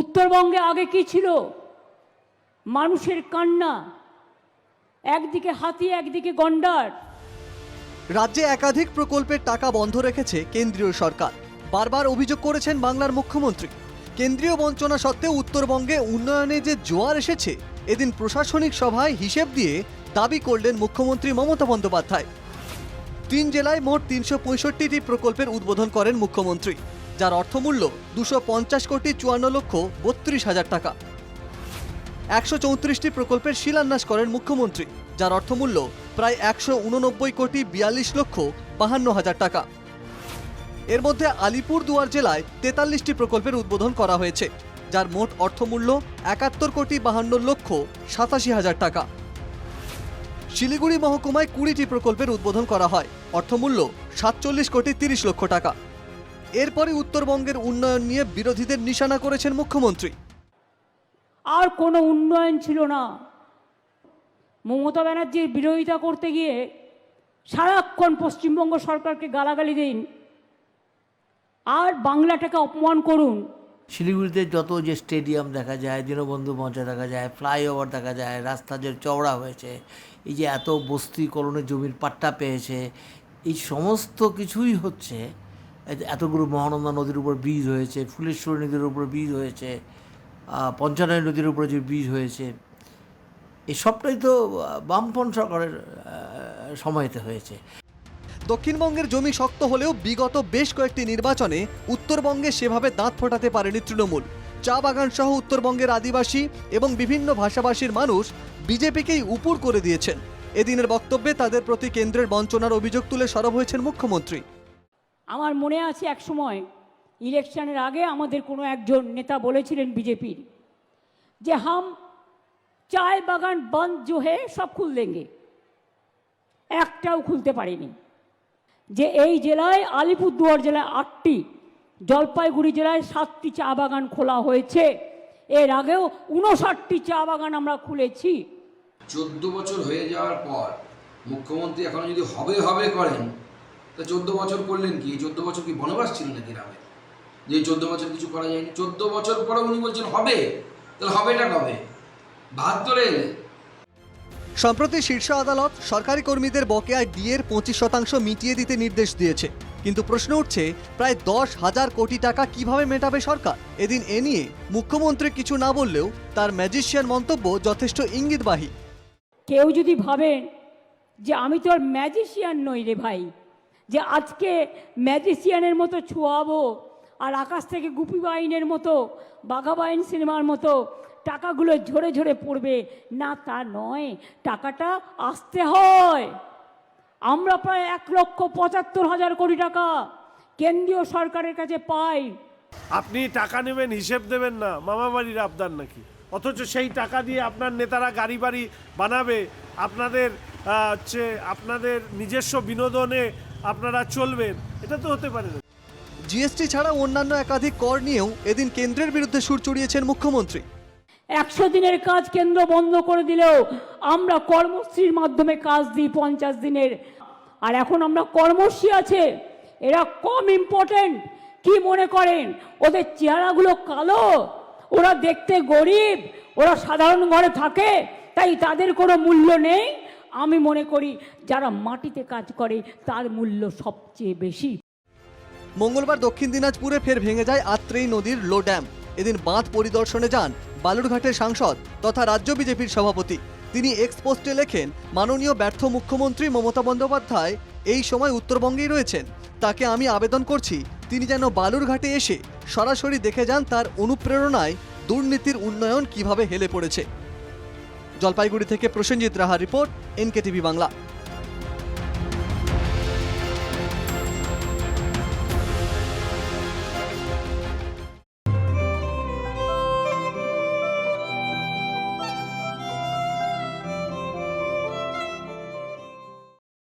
উত্তরবঙ্গে আগে কি ছিল? মানুষের কান্না, একদিকে হাতি, একদিকে গন্ডার। রাজ্যে একাধিক প্রকল্পের টাকা বন্ধ রেখেছে কেন্দ্রীয় সরকার। বারবার অভিযোগ করেছেন বাংলার মুখ্যমন্ত্রী। কেন্দ্রীয় বঞ্চনা সত্ত্বেও উত্তরবঙ্গে উন্নয়নে যে জোয়ার এসেছে, এদিন প্রশাসনিক সভায় হিসেব দিয়ে দাবি করলেন মুখ্যমন্ত্রী মমতা বন্দ্যোপাধ্যায়। তিন জেলায় মোট তিনশো পঁয়ষট্টিটি প্রকল্পের উদ্বোধন করেন মুখ্যমন্ত্রী। যার অর্থমূল্য দুশো পঞ্চাশ কোটি চুয়ান্ন লক্ষ বত্রিশ হাজার টাকা। একশো চৌত্রিশটি প্রকল্পের শিলান্যাস করেন মুখ্যমন্ত্রী, যার অর্থমূল্য প্রায় একশো উননব্বই কোটি বিয়াল্লিশ লক্ষ বাহান্ন হাজার টাকা। এর মধ্যে আলিপুর দুয়ার জেলায় তেতাল্লিশটি প্রকল্পের উদ্বোধন করা হয়েছে, যার মোট অর্থমূল্য একাত্তর কোটি বাহান্ন লক্ষ সাতাশি হাজার টাকা। শিলিগুড়ি মহকুমায় কুড়িটি প্রকল্পের উদ্বোধন করা হয়, অর্থমূল্য সাতচল্লিশ কোটি তিরিশ লক্ষ টাকা। এরপরে উত্তরবঙ্গের উন্নয়ন নিয়ে বিরোধীদের নিশানা করেছেন মুখ্যমন্ত্রী। আর কোনো উন্নয়ন ছিল না। মমতা ব্যানার্জির বিরোধিতা করতে গিয়ে সারাক্ষণ পশ্চিমবঙ্গ সরকারকে গালাগালি দিন। আর বাংলাটাকে অপমান করুন। শিলিগুড়িতে যত যে স্টেডিয়াম দেখা যায় দীনবন্ধু মঞ্চ দেখা যায় ফ্লাইওভার দেখা যায় রাস্তা যে চওড়া হয়েছে এই যে এত বস্তি জমির পাট্টা পেয়েছে এই সমস্ত কিছুই হচ্ছে এতগুলো মহানন্দা নদীর উপর ব্রিজ হয়েছে, ফুলেশ্বরী নদীর উপর ব্রিজ হয়েছে পঞ্চানয় নদীর উপরে যে ব্রিজ হয়েছে এই সবটাই তো বামপন সরকারের সময়তে হয়েছে। দক্ষিণবঙ্গের জমি শক্ত হলেও বিগত বেশ কয়েকটি নির্বাচনে উত্তরবঙ্গে সেভাবে দাঁত ফোটাতে পারেনি তৃণমূল। চা বাগান সহ উত্তরবঙ্গের আদিবাসী এবং বিভিন্ন ভাষাভাষীর মানুষ বিজেপিকেই উপুর করে দিয়েছেন। এদিনের বক্তব্যে তাদের প্রতি কেন্দ্রের বঞ্চনার অভিযোগ তুলে সরব হয়েছেন মুখ্যমন্ত্রী। আমার মনে আছে এক সময় ইলেকশনের আগে আমাদের কোনো একজন নেতা বলেছিলেন বিজেপির যে, হাম চায় বাগান বন্ধ জো হে সব খুল দেঙ্গে। একটাও খুলতে পারিনি। যে, এই জেলায়, আলিপুরদুয়ার জেলায় আটটি, জলপাইগুড়ি জেলায় সাতটি চা বাগান খোলা হয়েছে। এর আগেও উনষাটটি চা বাগান আমরা খুলেছি। চোদ্দ বছর হয়ে যাওয়ার পর মুখ্যমন্ত্রী এখন যদি হবে হবে করেন তা চোদ্দ বছর করলেন কি? এই চোদ্দ বছর কি বনবাস ছিল নাকি গ্রামে যে চোদ্দ বছর কিছু করা যায়নি। চোদ্দ বছর পরে উনি বলছেন হবে। তাহলে হবেটা কবে? ভাত ধরে এলে। সম্প্রতি শীর্ষ আদালত সরকারি কর্মীদের বকেয়ায় ডিএর পঁচিশ শতাংশ মিটিয়ে দিতে নির্দেশ দিয়েছে। কিন্তু প্রশ্ন উঠছে প্রায় দশ হাজার কোটি টাকা কীভাবে মেটাবে সরকার? এদিন এ নিয়ে মুখ্যমন্ত্রী কিছু না বললেও তার ম্যাজিশিয়ান মন্তব্য যথেষ্ট ইঙ্গিতবাহী। কেউ যদি ভাবেন যে আমি তো আর ম্যাজিশিয়ান নই রে ভাই যে আজকে ম্যাজিশিয়ানের মতো ছোঁয়াবো, আর আকাশ থেকে গুপি বাইনের মতো বাঘা বাইন সিনেমার মতো টাকাগুলো ঝরে ঝরে পড়বে। না, তা নয়। টাকাটা আসতে হয়। আমরা প্রায় এক লক্ষ পঁচাত্তর হাজার কোটি টাকা কেন্দ্রীয় সরকারের কাছে পাই। আপনি টাকা নেবেন, হিসেব দেবেন না। মামা বাড়ির আবদার নাকি? অথচ সেই টাকা দিয়ে আপনার নেতারা গাড়ি বাড়ি বানাবে। আপনাদের হচ্ছে আপনাদের নিজস্ব বিনোদনে আপনারা চলবেন। এটা তো হতে পারে না। জিএসটি ছাড়া অন্যান্য একাধিক কর নিয়েও এদিন কেন্দ্রের বিরুদ্ধে সুর চড়িয়েছেন মুখ্যমন্ত্রী। একশো দিনের কাজ কেন্দ্র বন্ধ করে দিলেও আমরা কর্মশ্রীর মাধ্যমে কাজ দিই পঞ্চাশ দিনের। আর এখন আমরা কর্মশ্রী আছে এরা কম ইম্পর্টেন্ট কি মনে করেন? ওদের চেহারাগুলো কালো ওরা দেখতে গরিব ওরা সাধারণ ঘরে থাকে তাই তাদের কোনো মূল্য নেই? আমি মনে করি যারা মাটিতে কাজ করে, তার মূল্য সবচেয়ে বেশি। মঙ্গলবার দক্ষিণ দিনাজপুরে ফের ভেঙে যায় আত্রেই নদীর লো ড্যাম। এদিন বাঁধ পরিদর্শনে যান বালুরঘাটের সাংসদ তথা রাজ্য বিজেপির সভাপতি। তিনি এক্স পোস্টে লেখেন, মাননীয় ব্যর্থ মুখ্যমন্ত্রী মমতা বন্দ্যোপাধ্যায় এই সময় উত্তরবঙ্গেই রয়েছেন। তাকে আমি আবেদন করছি, তিনি যেন বালুরঘাটে এসে সরাসরি দেখে যান তার অনুপ্রেরণায় দুর্নীতির উন্নয়ন কীভাবে হেলে পড়েছে। জলপাইগুড়ি থেকে প্রসেনজিৎ রাহা রিপোর্ট এনকেটিভি বাংলা।